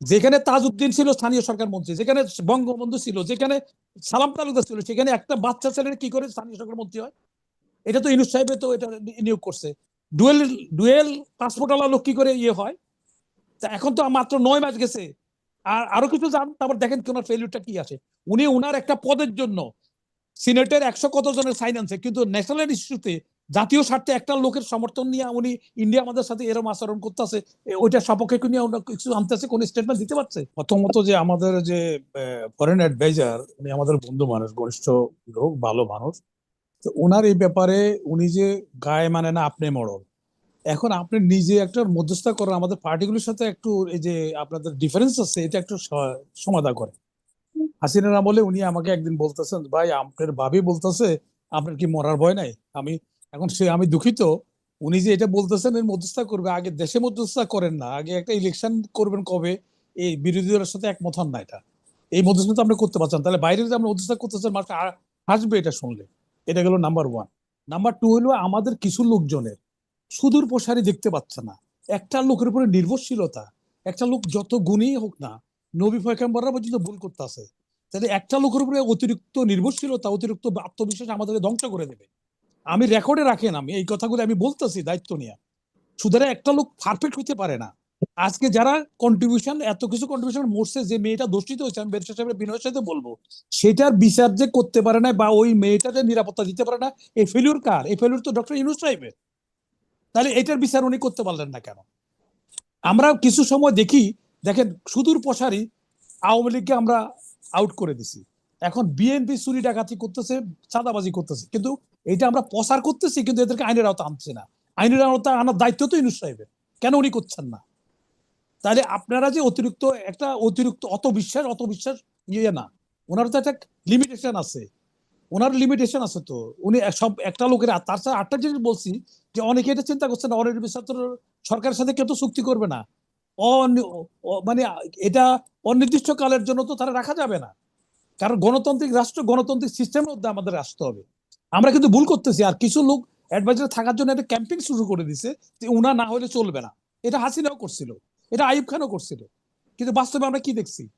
যেখানে তাজউদ্দিন ছিল স্থানীয় সরকার মন্ত্রী, যেখানে বঙ্গবন্ধু ছিল, যেখানে সালাম তালুকদার ছিল, সেখানে একটা বাচ্চা ছেলের কি করে স্থানীয় সরকার মন্ত্রী হয়? এটা তো ইনুস সাহেবে তো এটা নিয়োগ করছে। ডুয়েল ডুয়েল পাসপোর্ট আলা লোক কি করে ইয়ে হয়? তা এখন তো মাত্র নয় মাস গেছে। আর আরও কিছু জান, তারপর দেখেন কি ওনার ফেলিউরটা কি আছে। উনি উনার একটা পদের জন্য সিনেটের একশো কত জনের সাইন আনছে, কিন্তু ন্যাশনাল ইস্যুতে জাতীয় স্বার্থে একটা লোকের সমর্থন নিয়ে উনি ইন্ডিয়া আমাদের সাথে এরকম আচরণ করতেছে ওইটার সপক্ষে নিয়ে কিছু আনতেছে কোন স্টেটমেন্ট দিতে পারছে? প্রথমত যে আমাদের যে ফরেন অ্যাডভাইজার উনি আমাদের বন্ধু মানুষ ঘনিষ্ঠ লোক, ভালো মানুষ, তো ওনার এই ব্যাপারে উনি যে গায়ে মানে না আপনি মরল এখন আপনি নিজে একটা মধ্যস্থতা করেন, আমাদের পার্টিগুলোর সাথে একটু এই যে আপনাদের ডিফারেন্স আছে, এটা একটু সমাধা করে হাসিনার বলে উনি আমাকে একদিন বলতেছেন, ভাই, আপনার ভাবি বলতেছে, আপনার কি মরার ভয় নাই? আমি এখন সে, আমি দুঃখিত, উনি যে এটা বলতেছেন, এর মধ্যস্থতা করবে। আগে দেশে মধ্যস্থতা করেন না, আগে একটা ইলেকশন করবেন কবে, এই বিরোধী দলের সাথে একমত হন না এটা। এই মধ্যস্থতা আপনি করতে পারছেন তাহলে বাইরে যে আপনি মধ্যস্থতা করতেছেন মানুষ হাসবে এটা শুনলে। এটা গেল নাম্বার ওয়ান নাম্বার টু হলো আমাদের কিছু লোকজনের সুদূর প্রসারী দেখতে পাচ্ছে না। একটা লোকের উপরে নির্ভরশীলতা। একটা লোক যত গুণী হোক না, নবী পয়গাম্বররা পর্যন্ত ভুল করতে করতেছে। তাহলে একটা লোকের উপরে অতিরিক্ত নির্ভরশীলতা, অতিরিক্ত আত্মবিশ্বাস আমাদের ধ্বংস করে দেবে। আমি রেকর্ডে রাখেন আমি, এই কথাগুলো আমি বলতেছি দায়িত্ব নিয়ে। সুতরাং একটা লোক পারফেক্ট হতে পারে না। আজকে যারা কন্ট্রিবিউশন এত কিছু কন্ট্রিবিউশন মরছে, যে মেয়েটা দোষিত হয়েছে, আমি বেরসা সাহেবের বিনয়ের সাথে বলব, সেটার বিচার যে করতে পারে না বা ওই মেয়েটা যে নিরাপত্তা দিতে পারে না এই ফেলিউর কার? এই ফেলিউর তো ডক্টর ইউনুস সাহেবের। তাহলে এটার বিচার উনি করতে পারলেন না কেন? আমরা কিছু সময় দেখি, দেখেন সুদূর প্রসারী আওয়ামী লীগকে আমরা আউট করে দিছি। এখন বিএনপি চুরি ডাকাতি করতেছে, চাঁদাবাজি করতেছে। কিন্তু এটা আমরা প্রচার করতেছি, কিন্তু এদেরকে আইনের আওতা আনছে না। আইনের আওতা আনার দায়িত্ব তো ইনুস সাহেবের। কেন উনি করছেন না? তাহলে আপনারা যে অতিরিক্ত, একটা অতিরিক্ত অত বিশ্বাস অত বিশ্বাস ইয়ে না। ওনার তো একটা লিমিটেশন আছে। ওনার লিমিটেশন আছে তো। উনি সব, একটা লোকের তার সাথে আটটা জিনিস বলছি, যে অনেকে এটা চিন্তা করছে না ছাত্র সরকারের সাথে কেউ তো চুক্তি করবে না। মানে এটা অনির্দিষ্ট কালের জন্য তো তারা রাখা যাবে না। কারণ গণতান্ত্রিক রাষ্ট্র, গণতান্ত্রিক সিস্টেমের মধ্যে আমাদের আসতে হবে। আমরা কিন্তু ভুল করতেছি। আর কিছু লোক অ্যাডভাইজার থাকার জন্য একটা ক্যাম্পিং শুরু করে দিছে যে উনা না হলে চলবে না। এটা হাসিনাও করছিল। এটা আইব খানও করছিল। কিন্তু বাস্তবে আমরা কি দেখছি?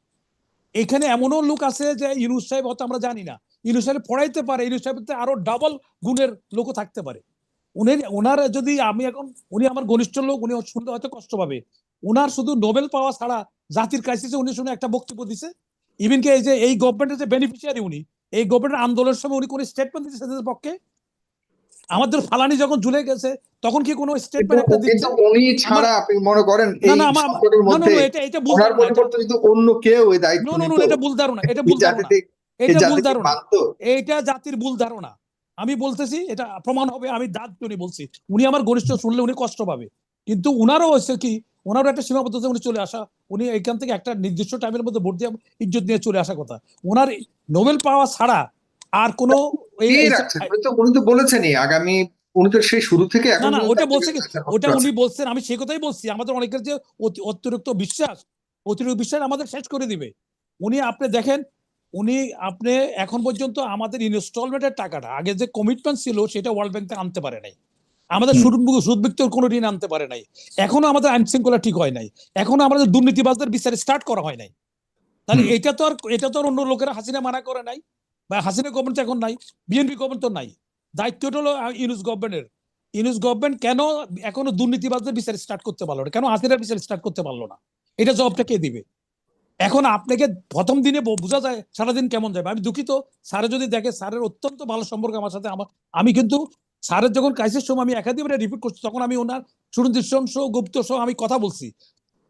এখানে এমনও লোক আছে যে ইউনুস সাহেব হয়তো আমরা জানি না। ইউনুস সাহেব পড়াইতে পারে, ইউনুস সাহেব আরও ডাবল গুণের লোকও থাকতে পারে। উনি ওনার যদি আমি এখন, উনি আমার ঘনিষ্ঠ লোক, উনি শুনতে হয়তো কষ্ট পাবে। ওনার শুধু নোবেল পাওয়া ছাড়া জাতির ক্রাইসিসে উনি শুনে একটা বক্তব্য দিছে। ইভেন কি এই যে, এই গভর্নমেন্টের যে বেনিফিশিয়ারি উনি এই গভর্নমেন্টের আন্দোলনের সময় উনি কোন স্টেটমেন্ট দিচ্ছে তাদের পক্ষে? আমাদের ফালানি যখন ঝুলে গেছে তখন কি কোনো স্টেটমেন্ট একটা দিচ্ছে? উনি ছাড়া আপনি মনে করেন এই সংকটের না, না, মধ্যে এটা এটা ওনার এটা- পরিবর্তে যদি অন্য কেউ এই দায়িত্ব no, এটা ভুল ধারণা এটা ভুল ধারণা। এটা ভুল ধারণা। এইটা জাতির ভুল ধারণা। আমি বলতেছি এটা প্রমাণ হবে আমি দাঁত উনি বলছি। উনি আমার ঘনিষ্ঠ শুনলে উনি কষ্ট পাবে। কিন্তু উনারও হচ্ছে কি ওনারও একটা সীমাবদ্ধতা উনি চলে আসা। উনি এখান থেকে একটা নির্দিষ্ট টাইমের মধ্যে ভোট দিয়ে ইজ্জত নিয়ে চলে আসা কথা। ওনার নোবেল পাওয়া ছাড়া আর কোনো উনি তো বলেছেনই আগামী উনি তো সেই শুরু থেকে না না ওটা বলছে কি ওটা উনি বলছেন আমি সেই কথাই বলছি আমাদের অনেকের যে অতিরিক্ত বিশ্বাস অতিরিক্ত বিশ্বাস আমাদের শেষ করে দিবে। উনি আপনি দেখেন উনি আপনি এখন পর্যন্ত আমাদের ইনস্টলমেন্টের টাকাটা আগে যে কমিটমেন্ট ছিল সেটা ওয়ার্ল্ড ব্যাংক থেকে আনতে পারে নাই। আমাদের। সুদ সুদবিক্তর কোনো ঋণ আনতে পারে নাই। এখনও আমাদের আইন শৃঙ্খলা ঠিক হয় নাই। এখনও আমাদের দুর্নীতিবাজদের বিচার স্টার্ট করা হয় নাই। তাহলে এটা তো আর এটা তো আর অন্য লোকেরা হাসিনা মানা করে নাই বা হাসিনা গভর্নমেন্ট এখন নাই বিএনপি গভর্নমেন্ট তো নাই। দায়িত্বটা হলো ইউনুস গভর্নমেন্টের ইউনুস গভর্নমেন্ট কেন এখনও দুর্নীতিবাজদের বিচার স্টার্ট করতে পারল না? কেন হাসিনার বিচার স্টার্ট করতে পারল না? এটা জবাবটা কে দিবে? এখন আপনাকে প্রথম দিনে বোঝা যায় সারাদিন কেমন যাবে। আমি দুঃখিত। স্যারে যদি দেখে স্যারের অত্যন্ত ভালো সম্পর্ক আমার সাথে আমার আমি কিন্তু স্যারের যখন ক্রাইসিস সময় আমি একাধিকবার রিপিট করছি, তখন আমি ওনার সুরঞ্জিত সহ, গুপ্ত সহ আমি কথা বলছি।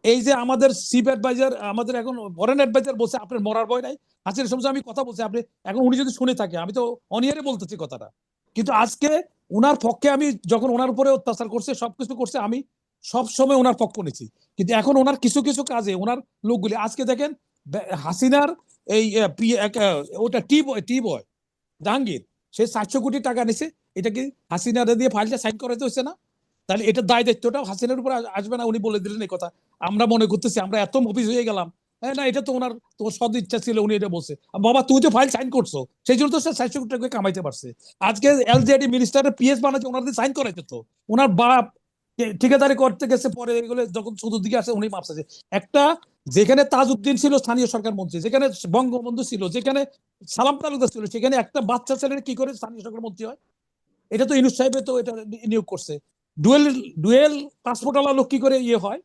এই যে আমাদের চিফ অ্যাডভাইজার আমাদের এখন ফরেন অ্যাডভাইজার বলছে, আপনার মরার ভয় নাই। হাসির সময় আমি কথা বলছি, আপনি এখন উনি যদি শুনে থাকে, আমি তো অনিয়ারে বলতেছি কথাটা। কিন্তু আজকে ওনার পক্ষে আমি যখন ওনার উপরে অত্যাচার করছে, সবকিছু করছে, আমি সব সময় ওনার পক্ষ নিয়েছি কিন্তু এখন ওনার কিছু কিছু কাজে ওনার লোকগুলি, আজকে দেখেন হাসিনার এই ওটা টি বয় টি বয়, জাহাঙ্গীর, সে সাতশো কোটি টাকা নিছে এটা কি হাসিনারে দিয়ে ফাইলটা সাইন করাইতে হচ্ছে না? তাহলে এটা দায় দায়িত্বটা হাসিনার উপর আসবে না, উনি বলে দিলেন এই কথা। আমরা মনে করতেছি আমরা এত মফিস হয়ে গেলাম। হ্যাঁ না, এটা তো ওনার তোমার সদ ইচ্ছা ছিল উনি এটা বলছে। বাবা, তুই তো ফাইল সাইন করছ, সেই জন্য তো সে চারশো কোটি টাকা কামাইতে পারছে। আজকে এলজেডি মিনিস্টারের পিএস বানাচ্ছে, ওনার সাইন করাইতে তো। ওনার বাপ ঠিকাদারি করতে গেছে, পরে এগুলো যখন শুধু দিকে আসে, উনি মাপছে একটা, যেখানে তাজউদ্দিন ছিল, স্থানীয় সরকার মন্ত্রী, যেখানে বঙ্গবন্ধু ছিল, যেখানে সালাম তালুকদার ছিল, সেখানে একটা বাচ্চা ছেলের কি করে স্থানীয় সরকার মন্ত্রী হয়? এটা তো ইনুস সাহেবে তো এটা নিয়োগ করছে। ডুয়েল ডুয়েল পাসপোর্ট আলা লোক কি করে ইয়ে হয়?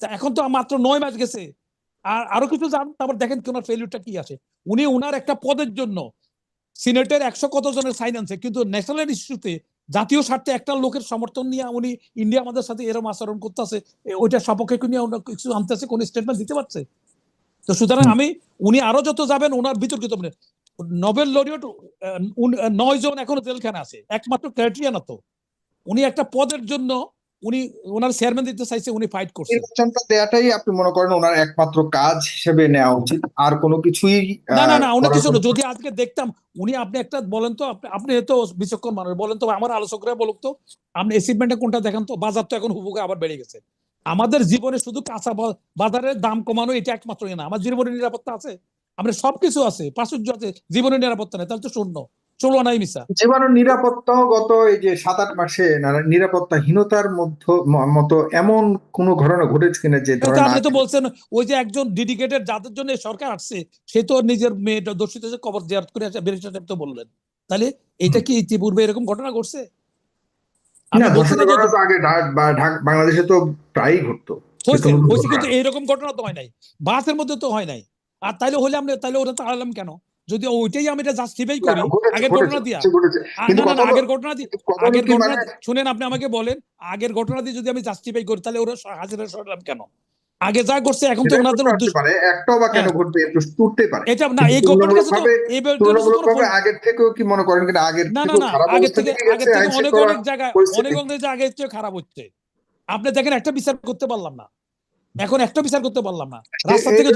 তা এখন তো মাত্র নয় মাস গেছে। আর আরও কিছু জান, তারপর দেখেন কি ওনার ফেলিউরটা কি আছে। উনি উনার একটা পদের জন্য সিনেটের একশো কত জনের সাইন আনছে, কিন্তু ন্যাশনাল ইস্যুতে জাতীয় স্বার্থে একটা লোকের সমর্থন নিয়ে উনি ইন্ডিয়া আমাদের সাথে এরকম আচরণ করতেছে ওইটা সপক্ষে নিয়ে কিছু আনতেছে, কোন স্টেটমেন্ট দিতে পারছে? তো সুতরাং আমি, উনি আরও যত যাবেন ওনার বিতর্কিত মানে নোবেল লরিয়ট নয় জন এখনও জেলখানে আছে। একমাত্র ক্রাইটেরিয়া না তো। উনি একটা পদের জন্য উনি ওনার চেয়ারম্যান দিতে চাইছে উনি ফাইট করছে। নির্বাচনটা দেওয়াটাই আপনি মনে করেন ওনার একমাত্র কাজ হিসেবে নেওয়া উচিত। আর কোনো কিছুই না না না অনেক কিছু যদি আজকে দেখতাম উনি আপনি একটা বলেন তো আপনি তো বিচক্ষণ মানুষ বলেন তো আমার আলোচকরা বলুক তো আপনি অ্যাচিভমেন্টটা কোনটা দেখান তো? বাজার তো এখন হুবুকে আবার বেড়ে গেছে। আমাদের জীবনে শুধু কাঁচা বাজারের দাম কমানো এটা একমাত্র না। আমার জীবনের নিরাপত্তা আছে। আমাদের সবকিছু আছে প্রাচুর্য আছে জীবনের নিরাপত্তা নেই তাহলে তো শূন্য। চলো নাই নিরাপত্তাও গত এই যে সাত আট মাসে নিরাপত্তাহীনতার মধ্য মতো এমন কোন ঘটনা ঘটেছে কিনা যে আপনি তো বলছেন ওই যে একজন ডেডিকেটেড যাদের জন্য সরকার আসছে সে তো নিজের মেয়েটা দর্শিত কবর জিয়ারত করে আসে ব্যারিস্টার সাহেব তো বললেন। তাহলে এটা কি ইতিপূর্বে এরকম ঘটনা ঘটছে? আগে বাংলাদেশে তো প্রায়ই ঘটতো। হয়েছে কিন্তু এইরকম ঘটনা তো হয় নাই। বাসের মধ্যে তো হয় নাই। আর তাইলে হলে আমরা তাইলে ওটা তাড়ালাম কেন? যদি ওইটাই আমি এটা জাস্টিফাই করি আগের ঘটনা দিয়া না, না, আগের ঘটনা দিয়ে আগের ঘটনা মানে শুনেন আপনি আমাকে বলেন আগের ঘটনা দিয়ে যদি আমি জাস্টিফাই করি তাহলে ওরা হাজিরা সরলাম কেন? আগে যা করছে এখন তো ওনাদের উদ্দেশ্য পারে একটাও বা কেন হ্যাঁ। ঘটবে একটু টুটতে পারে। এটা না এই গভর্নমেন্ট কাছে তো কোনো তুলনামূলকভাবে আগের থেকেও কি মনে করেন কিনা? আগের না না আগের অবস্থা থেকে আগের থেকে অনেক অনেক জায়গায়। অনেক অনেক জায়গায় চেয়ে খারাপ হচ্ছে। আপনি দেখেন একটা বিচার করতে পারলাম না। এখন একটা বিচার করতে পারলাম না। রাস্তা থেকে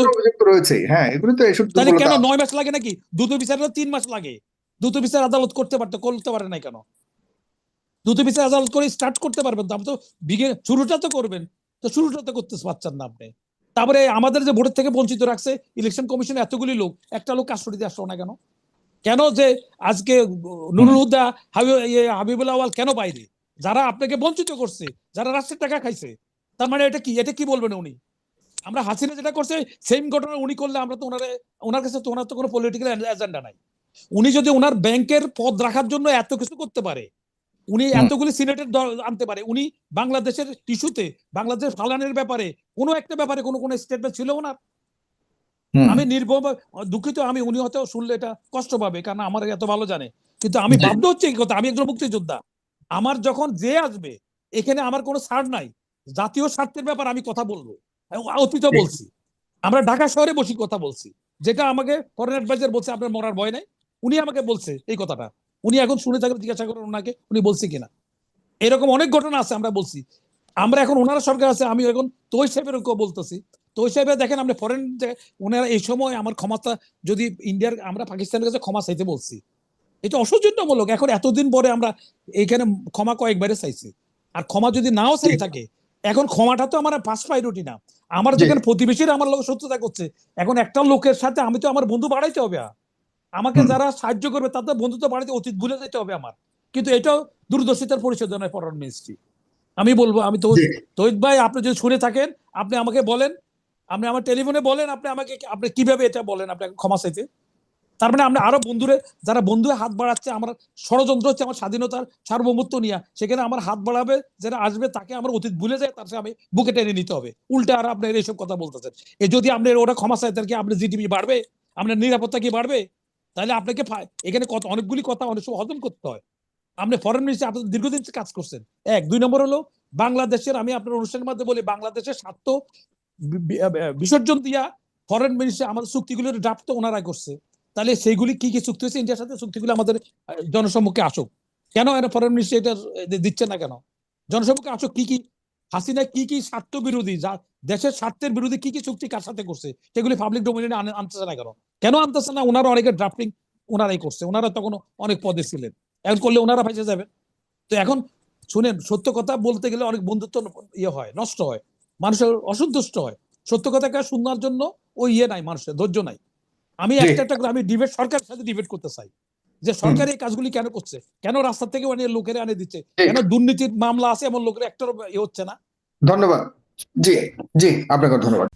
রয়েছে হ্যাঁ এগুলো তো এসব তাহলে কেন নয় মাস লাগে নাকি? দ্রুত বিচারে তিন মাস লাগে। দ্রুত বিচার আদালত করতে পারতো করতে পারে নাই কেন? দ্রুত বিচার আদালত করে স্টার্ট করতে পারবেন তো। আপনি তো বিগে শুরুটা তো করবেন। তো শুরুটা তো করতে পারছেন না আপনি। তারপরে আমাদের যে ভোটের থেকে বঞ্চিত রাখছে ইলেকশন কমিশনে এতগুলি লোক একটা লোক কাস্টডিতে আসলো না কেন? কেন যে আজকে নুরুল হুদা ইয়ে হাবিবুল আওয়াল কেন বাইরে যারা আপনাকে বঞ্চিত করছে যারা রাষ্ট্রের টাকা খাইছে তার মানে এটা কি? এটা কি বলবেন উনি? আমরা হাসিনা যেটা করছে সেম ঘটনা উনি করলে আমরা তো ওনারে ওনার কাছে তো ওনার তো কোনো পলিটিক্যাল এজেন্ডা নাই। উনি যদি ওনার ব্যাংকের পদ রাখার জন্য এত কিছু করতে পারে উনি এতগুলি সিনেটের আনতে পারে উনি বাংলাদেশের ইস্যুতে বাংলাদেশ ফালানের ব্যাপারে কোনো একটা ব্যাপারে কোনো কোনো স্টেটমেন্ট ছিল ওনার? আমি নির্ভর দুঃখিত আমি উনি হয়তো শুনলে এটা কষ্ট পাবে কারণ আমার এত ভালো জানে। কিন্তু আমি। বাধ্য হচ্ছে এই কথা আমি একজন মুক্তিযোদ্ধা। আমার যখন যে আসবে এখানে আমার কোনো ছাড় নাই। জাতীয় স্বার্থের ব্যাপার আমি কথা বলব। এবং অতীত বলছি। আমরা ঢাকা শহরে বসি কথা বলছি। যেটা আমাকে ফরেন অ্যাডভাইজার বলছে আপনার মরার ভয় নাই। উনি আমাকে বলছে এই কথাটা। উনি এখন শুনে থাকলে জিজ্ঞাসা করেন ওনাকে উনি বলছে কিনা। এরকম অনেক ঘটনা আছে আমরা বলছি। আমরা এখন ওনারা সরকার আছে আমি এখন তোই সাহেবের বলতেছি। তোই সাহেবে দেখেন আমরা ফরেন ওনারা এই সময় আমার ক্ষমতা যদি ইন্ডিয়ার আমরা পাকিস্তানের কাছে ক্ষমা চাইতে বলছি। এটা অসৌজন্যমূলক। এখন এতদিন পরে আমরা এইখানে ক্ষমা কয়েকবারে চাইছি। আর ক্ষমা যদি নাও চাই থাকে এখন ক্ষমাটা তো আমার পাস প্রায়োরিটি না। আমার যেখানে প্রতিবেশীরা আমার লোক শত্রুতা করছে এখন একটা লোকের সাথে আমি তো আমার বন্ধু বাড়াইতে হবে আমাকে যারা সাহায্য করবে তাদের বন্ধুত্ব বাড়াইতে অতীত ভুলে যেতে হবে আমার। কিন্তু এটাও দূরদর্শিতার পরিচয় নয় ফরেন মিনিস্ট্রি আমি বলব আমি তো। তহিদ ভাই আপনি যদি শুনে থাকেন আপনি আমাকে বলেন আপনি আমার টেলিফোনে বলেন আপনি আমাকে আপনি কীভাবে এটা বলেন আপনি ক্ষমা চাইতে। তার মানে আমরা আরও বন্ধুরে, যারা বন্ধু হাত বাড়াচ্ছে, আমার ষড়যন্ত্র হচ্ছে আমার স্বাধীনতার সার্বভৌমত্ব নিয়ে। সেখানে আমার হাত বাড়াবে, যারা আসবে, তাকে আমার অতীত ভুলে যায়, তার সাথে আমি বুকে টেনে নিতে হবে। উল্টে আর আপনার এইসব কথা বলতেছেন। এ যদি আপনি ওরা ক্ষমা চাই তার কি আপনার জিডিপি বাড়বে? আপনার নিরাপত্তা কি বাড়বে? তাহলে আপনাকে এখানে কত, অনেকগুলি কথা অনেক সময় হজম করতে হয়। আপনি ফরেন মিনিস্টার আপনার দীর্ঘদিন কাজ করছেন। এক, দুই নম্বর হলো, বাংলাদেশের, আমি আপনার অনুষ্ঠানের মাধ্যমে বলি, বাংলাদেশের স্বার্থ বিসর্জন দিয়া ফরেন মিনিস্টার আমাদের চুক্তিগুলোর ড্রাফট তো ওনারাই করছে। তাহলে সেইগুলি কি কি চুক্তি হয়েছে? ইন্ডিয়ার সাথে চুক্তিগুলো আমাদের জনসম্মুখে আসুক। কেন এটা ফরেন মিনিস্টার এটা দিচ্ছে না কেন? জনসম্মুখে আসুক, কি কি, হাসিনা কি কি স্বার্থ বিরোধী, যা, দেশের স্বার্থের বিরোধী কি কি চুক্তি কার সাথে করছে, সেগুলি পাবলিক ডোমিনে আনতেছে না কেন? কেন আনতেছে না? ওনারা অনেকে ড্রাফটিং ওনারাই করছে। ওনারা তখন অনেক পদে ছিলেন। এখন করলে ওনারা ভেসে যাবেন তো এখন শুনেন, সত্য কথা বলতে গেলে অনেক বন্ধুত্ব ইয়ে হয়, নষ্ট হয়। মানুষের অসন্তুষ্ট হয়। সত্য কথাকে শোনার জন্য ওই ইয়ে নাই মানুষের, ধৈর্য নাই। আমি একটা একটা করে আমি ডিবেট সরকারের সাথে ডিবেট করতে চাই। যে সরকার এই কাজগুলি কেন করছে? কেন রাস্তা থেকে অনেক লোকেরা আনে দিচ্ছে। কেন দুর্নীতির মামলা আছে? এমন লোকের একটা ইয়ে হচ্ছে না। ধন্যবাদ। জি জি আপনাকে ধন্যবাদ।